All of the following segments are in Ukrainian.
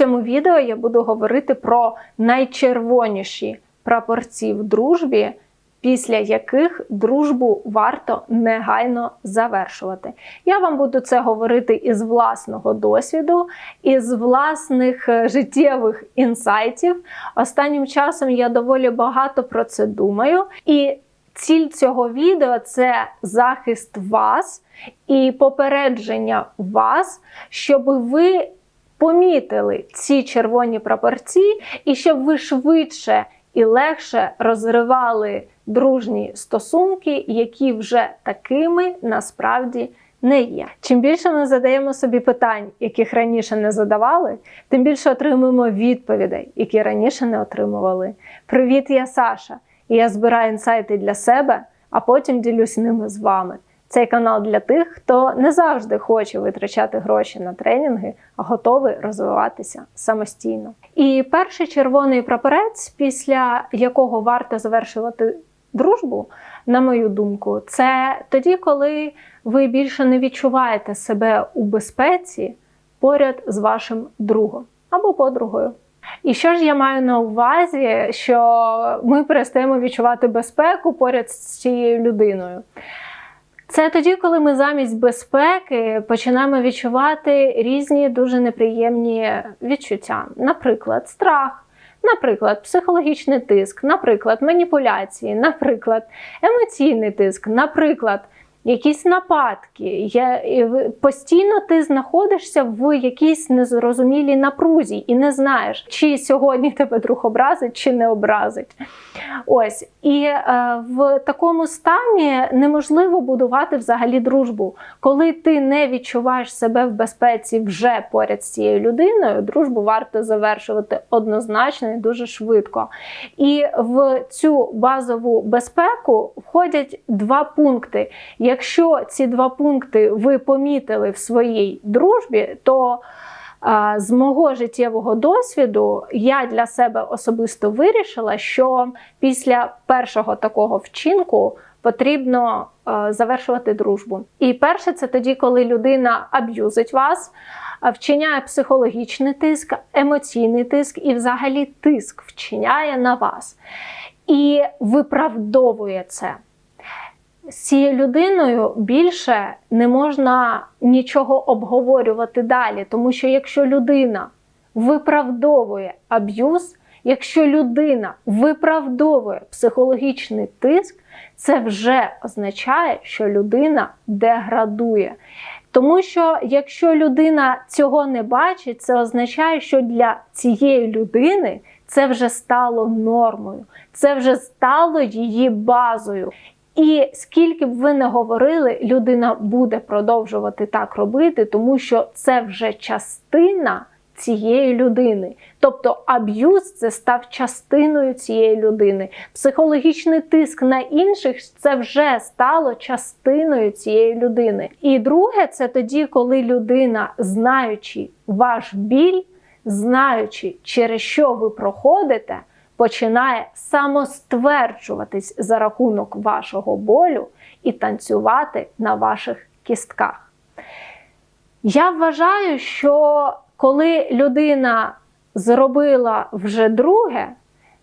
цьому відео я буду говорити про найчервоніші прапорці в дружбі, після яких дружбу варто негайно завершувати. Я вам буду це говорити із власного досвіду, із власних е, життєвих інсайтів. Останнім часом я доволі багато про це думаю. І ціль цього відео це захист вас і попередження вас, щоб ви помітили ці червоні прапорці, і щоб ви швидше і легше розривали дружні стосунки, які вже такими насправді не є. Чим більше ми задаємо собі питань, яких раніше не задавали, тим більше отримуємо відповідей, які раніше не отримували. Привіт, я Саша, і я збираю інсайти для себе, а потім ділюсь ними з вами. Цей канал для тих, хто не завжди хоче витрачати гроші на тренінги, а готовий розвиватися самостійно. І перший червоний прапорець, після якого варто завершувати дружбу, на мою думку, це тоді, коли ви більше не відчуваєте себе у безпеці поряд з вашим другом або подругою. І що ж я маю на увазі, що ми перестаємо відчувати безпеку поряд з цією людиною? Це тоді, коли ми замість безпеки починаємо відчувати різні дуже неприємні відчуття, наприклад, страх. Наприклад, психологічний тиск, наприклад, маніпуляції, наприклад, емоційний тиск, наприклад, якісь нападки. Я, Постійно ти знаходишся в якійсь незрозумілій напрузі і не знаєш, чи сьогодні тебе друг образить, чи не образить. Ось. І е, в такому стані неможливо будувати взагалі дружбу. Коли ти не відчуваєш себе в безпеці вже поряд з цією людиною, дружбу варто завершувати однозначно і дуже швидко. І в цю базову безпеку входять два пункти. Якщо ці два пункти ви помітили в своїй дружбі, то з мого життєвого досвіду я для себе особисто вирішила, що після першого такого вчинку потрібно завершувати дружбу. І перше, це тоді, коли людина аб'юзить вас, вчиняє психологічний тиск, емоційний тиск і, взагалі, тиск вчиняє на вас і виправдовує це з цією людиною більше не можна нічого обговорювати далі, тому що якщо людина виправдовує аб'юз, якщо людина виправдовує психологічний тиск, це вже означає, що людина деградує. Тому що якщо людина цього не бачить, це означає, що для цієї людини це вже стало нормою, це вже стало її базою. І скільки б ви не говорили, людина буде продовжувати так робити, тому що це вже частина цієї людини. Тобто аб'юз це став частиною цієї людини. Психологічний тиск на інших це вже стало частиною цієї людини. І друге, це тоді, коли людина, знаючи ваш біль, знаючи, через що ви проходите починає самостверджуватись за рахунок вашого болю і танцювати на ваших кістках. Я вважаю, що коли людина зробила вже друге,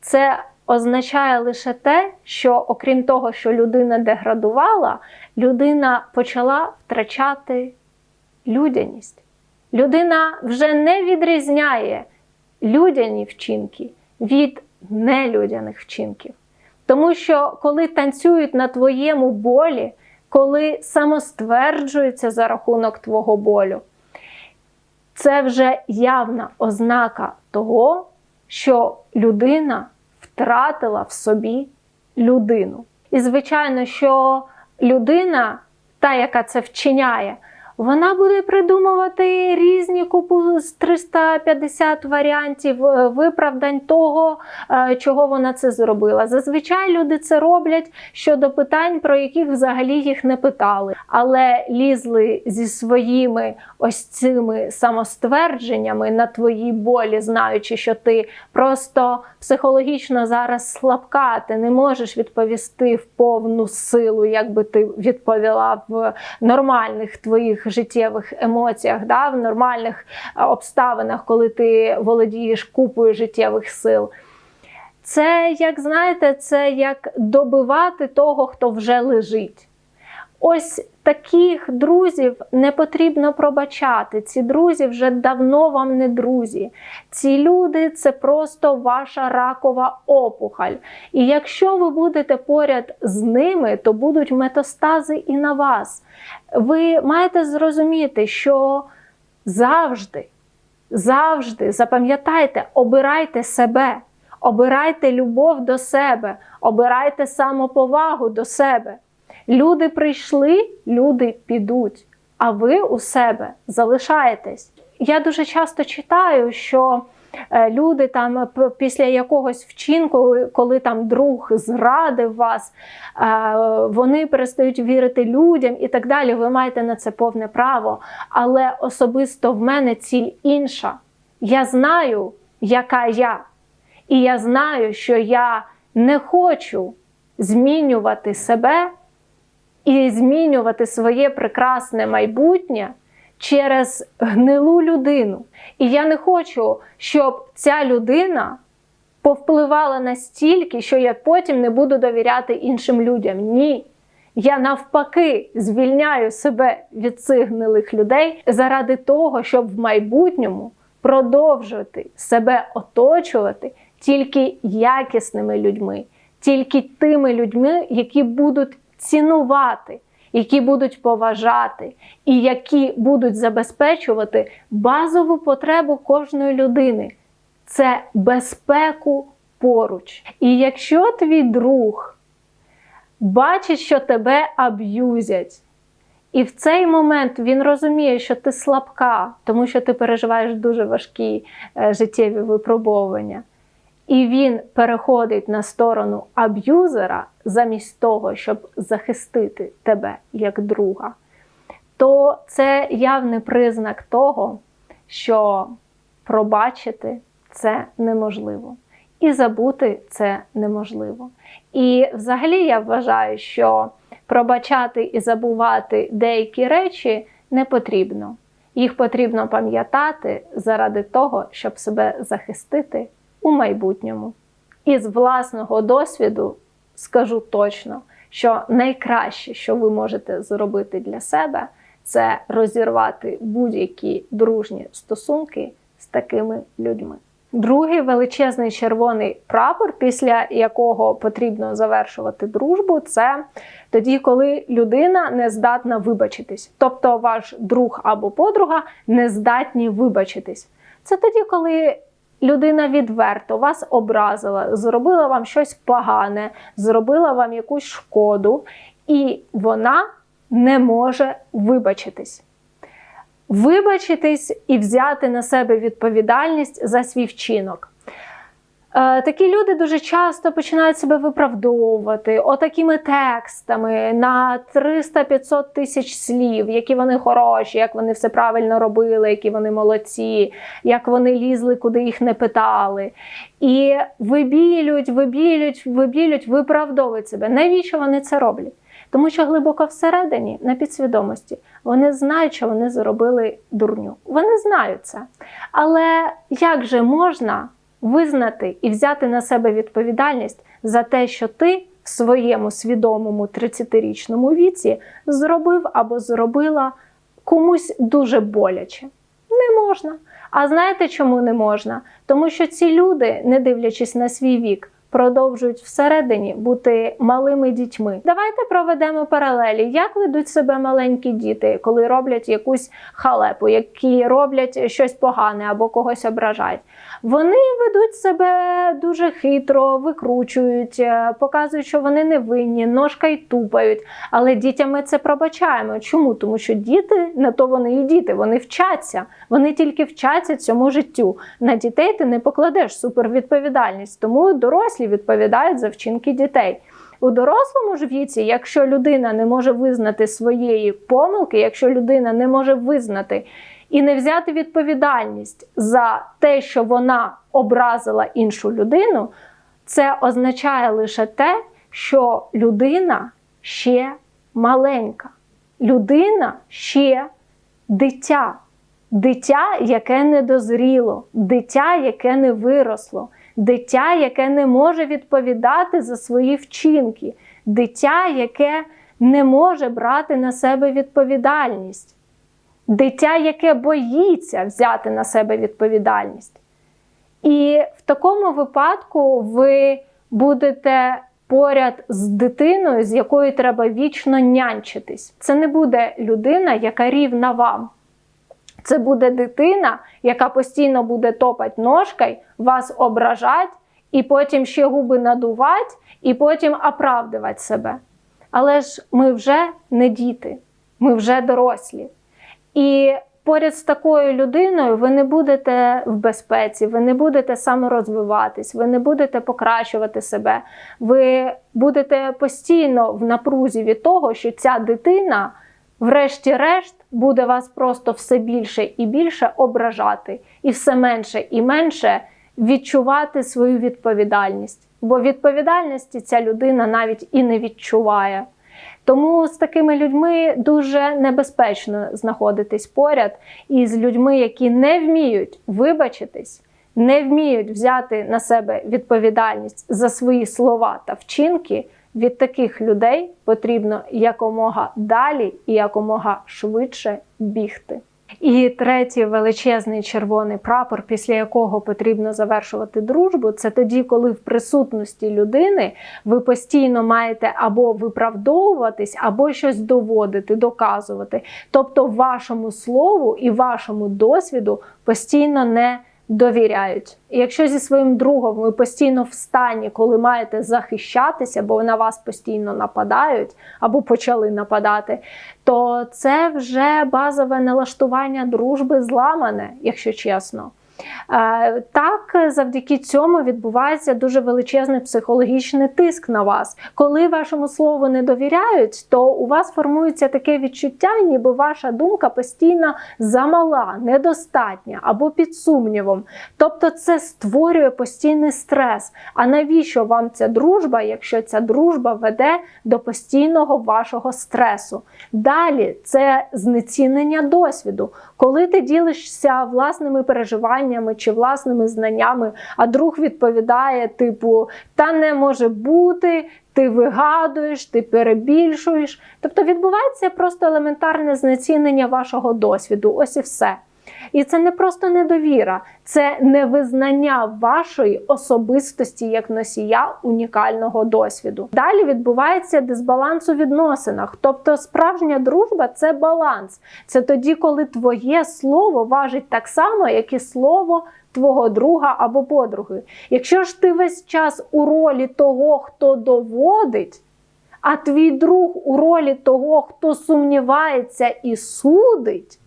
це означає лише те, що окрім того, що людина деградувала, людина почала втрачати людяність. Людина вже не відрізняє людяні вчинки від нелюдяних вчинків. Тому що коли танцюють на твоєму болі, коли самостверджуються за рахунок твого болю, це вже явна ознака того, що людина втратила в собі людину. І, звичайно, що людина, та, яка це вчиняє, вона буде придумувати різні купу з 350 варіантів е, виправдань того, е, чого вона це зробила. Зазвичай люди це роблять щодо питань, про яких взагалі їх не питали, але лізли зі своїми ось цими самоствердженнями на твої болі, знаючи, що ти просто психологічно зараз слабка, ти не можеш відповісти в повну силу, як би ти відповіла в нормальних твоїх життєвих емоціях, да, в нормальних е, обставинах, коли ти володієш купою життєвих сил. Це, як знаєте, це як добивати того, хто вже лежить. Ось таких друзів не потрібно пробачати. Ці друзі вже давно вам не друзі. Ці люди це просто ваша ракова опухоль. І якщо ви будете поряд з ними, то будуть метастази і на вас. Ви маєте зрозуміти, що завжди, завжди запам'ятайте, обирайте себе. Обирайте любов до себе, обирайте самоповагу до себе. Люди прийшли, люди підуть, а ви у себе залишаєтесь. Я дуже часто читаю, що е, люди там після якогось вчинку, коли там друг зрадив вас, е, вони перестають вірити людям і так далі. Ви маєте на це повне право. Але особисто в мене ціль інша. Я знаю, яка я. І я знаю, що я не хочу змінювати себе і змінювати своє прекрасне майбутнє через гнилу людину. І я не хочу, щоб ця людина повпливала настільки, що я потім не буду довіряти іншим людям. Ні. Я навпаки звільняю себе від цих гнилих людей заради того, щоб в майбутньому продовжувати себе оточувати тільки якісними людьми, тільки тими людьми, які будуть цінувати, які будуть поважати, і які будуть забезпечувати базову потребу кожної людини це безпеку поруч. І якщо твій друг бачить, що тебе аб'юзять, і в цей момент він розуміє, що ти слабка, тому що ти переживаєш дуже важкі е, життєві випробовування і він переходить на сторону аб'юзера замість того, щоб захистити тебе як друга, то це явний признак того, що пробачити це неможливо. І забути це неможливо. І взагалі я вважаю, що пробачати і забувати деякі речі не потрібно. Їх потрібно пам'ятати заради того, щоб себе захистити у майбутньому. І з власного досвіду скажу точно, що найкраще, що ви можете зробити для себе, це розірвати будь-які дружні стосунки з такими людьми. Другий величезний червоний прапор, після якого потрібно завершувати дружбу, це тоді, коли людина не здатна вибачитись. Тобто ваш друг або подруга не здатні вибачитись. Це тоді, коли людина відверто вас образила, зробила вам щось погане, зробила вам якусь шкоду, і вона не може вибачитись. Вибачитись і взяти на себе відповідальність за свій вчинок. Е, такі люди дуже часто починають себе виправдовувати отакими текстами на 300-500 тисяч слів, які вони хороші, як вони все правильно робили, які вони молодці, як вони лізли, куди їх не питали. І вибілють, вибілють, вибілють, виправдовують себе. Навіщо вони це роблять? Тому що глибоко всередині, на підсвідомості, вони знають, що вони зробили дурню. Вони знають це. Але як же можна? Визнати і взяти на себе відповідальність за те, що ти в своєму свідомому 30-річному віці зробив або зробила комусь дуже боляче. Не можна. А знаєте, чому не можна? Тому що ці люди, не дивлячись на свій вік, продовжують всередині бути малими дітьми. Давайте проведемо паралелі, як ведуть себе маленькі діти, коли роблять якусь халепу, які роблять щось погане або когось ображають. Вони ведуть себе дуже хитро, викручують, е, показують, що вони не винні, ножка й тупають. Але дітям ми це пробачаємо. Чому? Тому що діти на то вони і діти, вони вчаться, вони тільки вчаться цьому життю. На дітей ти не покладеш супервідповідальність, тому дорослі відповідають за вчинки дітей. У дорослому ж віці, якщо людина не може визнати своєї помилки, якщо людина не може визнати і не взяти відповідальність за те, що вона образила іншу людину, це означає лише те, що людина ще маленька, людина ще дитя. Дитя, яке не дозріло, дитя, яке не виросло, дитя, яке не може відповідати за свої вчинки, дитя, яке не може брати на себе відповідальність, дитя, яке боїться взяти на себе відповідальність. І в такому випадку ви будете поряд з дитиною, з якою треба вічно нянчитись. Це не буде людина, яка рівна вам. Це буде дитина, яка постійно буде топати ножкою, вас ображать, і потім ще губи надувати, і потім оправдувати себе. Але ж ми вже не діти, ми вже дорослі. І поряд з такою людиною ви не будете в безпеці, ви не будете саморозвиватись, ви не будете покращувати себе. Ви будете постійно в напрузі від того, що ця дитина, врешті-решт, буде вас просто все більше і більше ображати, і все менше і менше відчувати свою відповідальність. Бо відповідальності ця людина навіть і не відчуває. Тому з такими людьми дуже небезпечно знаходитись поряд і з людьми, які не вміють вибачитись, не вміють взяти на себе відповідальність за свої слова та вчинки. Від таких людей потрібно якомога далі і якомога швидше бігти. І третій величезний червоний прапор, після якого потрібно завершувати дружбу, це тоді, коли в присутності людини ви постійно маєте або виправдовуватись, або щось доводити, доказувати. Тобто, вашому слову і вашому досвіду постійно не довіряють. І якщо зі своїм другом ви постійно в стані, коли маєте захищатися, бо на вас постійно нападають або почали нападати, то це вже базове налаштування дружби зламане, якщо чесно. Е, так, завдяки цьому відбувається дуже величезний психологічний тиск на вас. Коли вашому слову не довіряють, то у вас формується таке відчуття, ніби ваша думка постійно замала, недостатня або під сумнівом. Тобто це створює постійний стрес. А навіщо вам ця дружба, якщо ця дружба веде до постійного вашого стресу? Далі це знецінення досвіду. Коли ти ділишся власними переживаннями чи власними знаннями, а друг відповідає, типу, та не може бути, ти вигадуєш, ти перебільшуєш. Тобто відбувається просто елементарне знецінення вашого досвіду. Ось і все. І це не просто недовіра, це невизнання вашої особистості як носія унікального досвіду. Далі відбувається дисбаланс у відносинах. Тобто, справжня дружба це баланс. Це тоді, коли твоє слово важить так само, як і слово твого друга або подруги. Якщо ж ти весь час у ролі того, хто доводить. А твій друг у ролі того, хто сумнівається і судить,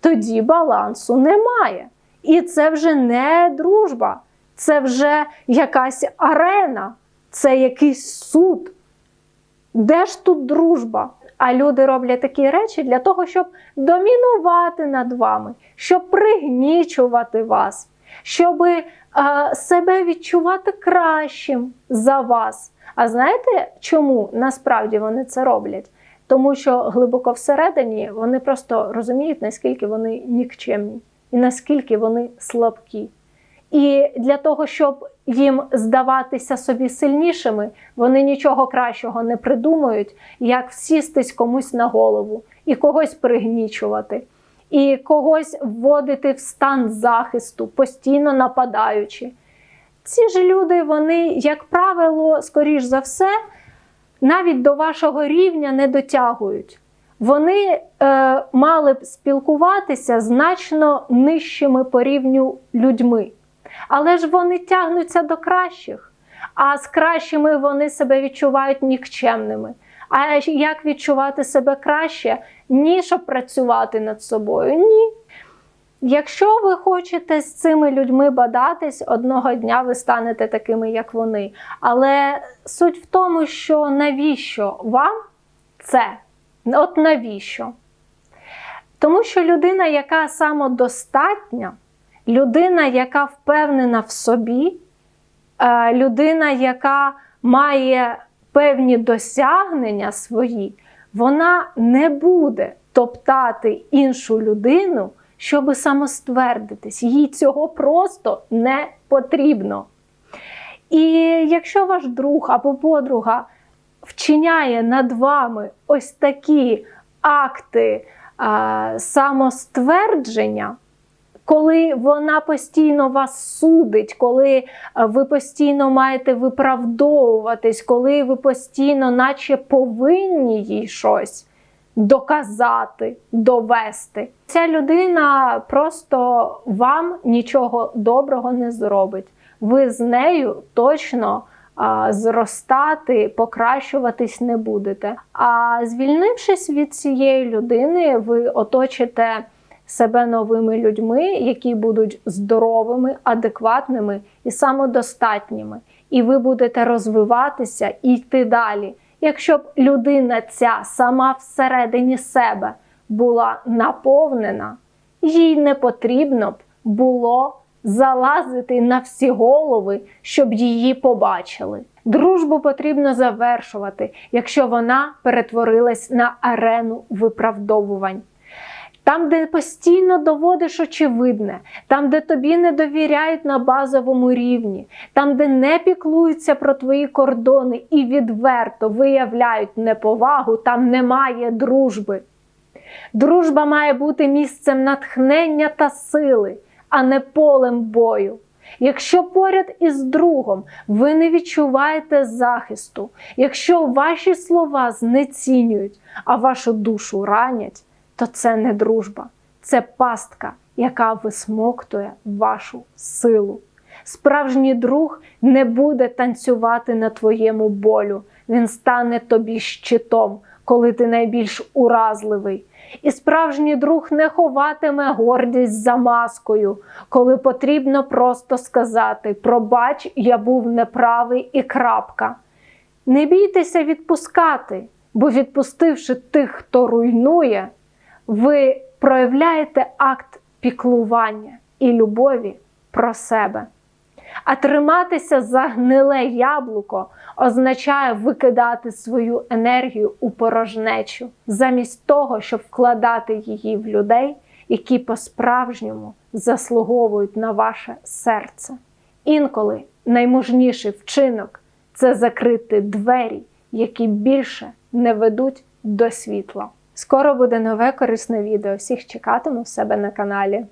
тоді балансу немає. І це вже не дружба, це вже якась арена, це якийсь суд. Де ж тут дружба? А люди роблять такі речі для того, щоб домінувати над вами, щоб пригнічувати вас, щоб е, себе відчувати кращим за вас. А знаєте, чому насправді вони це роблять? Тому що глибоко всередині вони просто розуміють, наскільки вони нікчемні і наскільки вони слабкі. І для того, щоб їм здаватися собі сильнішими, вони нічого кращого не придумують, як всістись комусь на голову і когось пригнічувати, і когось вводити в стан захисту, постійно нападаючи. Ці ж люди, вони, як правило, скоріш за все, навіть до вашого рівня не дотягують. Вони е, мали б спілкуватися значно нижчими по рівню людьми. Але ж вони тягнуться до кращих, а з кращими вони себе відчувають нікчемними. А як відчувати себе краще, ніж працювати над собою? Ні. Якщо ви хочете з цими людьми бадатись, одного дня ви станете такими, як вони. Але суть в тому, що навіщо вам це? От навіщо? Тому що людина, яка самодостатня, людина, яка впевнена в собі, е, людина, яка має певні досягнення свої, вона не буде топтати іншу людину, щоб самоствердитись. Їй цього просто не потрібно. І якщо ваш друг або подруга вчиняє над вами ось такі акти а, самоствердження, коли вона постійно вас судить, коли ви постійно маєте виправдовуватись, коли ви постійно, наче повинні їй щось доказати, довести, ця людина просто вам нічого доброго не зробить. Ви з нею точно зростати, покращуватись не будете. А звільнившись від цієї людини, ви оточите себе новими людьми, які будуть здоровими, адекватними і самодостатніми. І ви будете розвиватися і йти далі. Якщо б людина ця сама всередині себе була наповнена, їй не потрібно б було залазити на всі голови, щоб її побачили. Дружбу потрібно завершувати, якщо вона перетворилась на арену виправдовувань. Там, де постійно доводиш очевидне, там, де тобі не довіряють на базовому рівні, там, де не піклуються про твої кордони і відверто виявляють неповагу, там немає дружби. Дружба має бути місцем натхнення та сили, а не полем бою. Якщо поряд із другом ви не відчуваєте захисту, якщо ваші слова знецінюють, а вашу душу ранять, то це не дружба, це пастка, яка висмоктує вашу силу. Справжній друг не буде танцювати на твоєму болю, він стане тобі щитом, коли ти найбільш уразливий. І справжній друг не ховатиме гордість за маскою, коли потрібно просто сказати: Пробач, я був неправий і крапка. Не бійтеся відпускати, бо відпустивши тих, хто руйнує, ви проявляєте акт піклування і любові про себе. А триматися за гниле яблуко означає викидати свою енергію у порожнечу, замість того, щоб вкладати її в людей, які по-справжньому заслуговують на ваше серце. Інколи наймужніший вчинок це закрити двері, які більше не ведуть до світла. Скоро буде нове корисне відео. Всіх чекатиму в себе на каналі.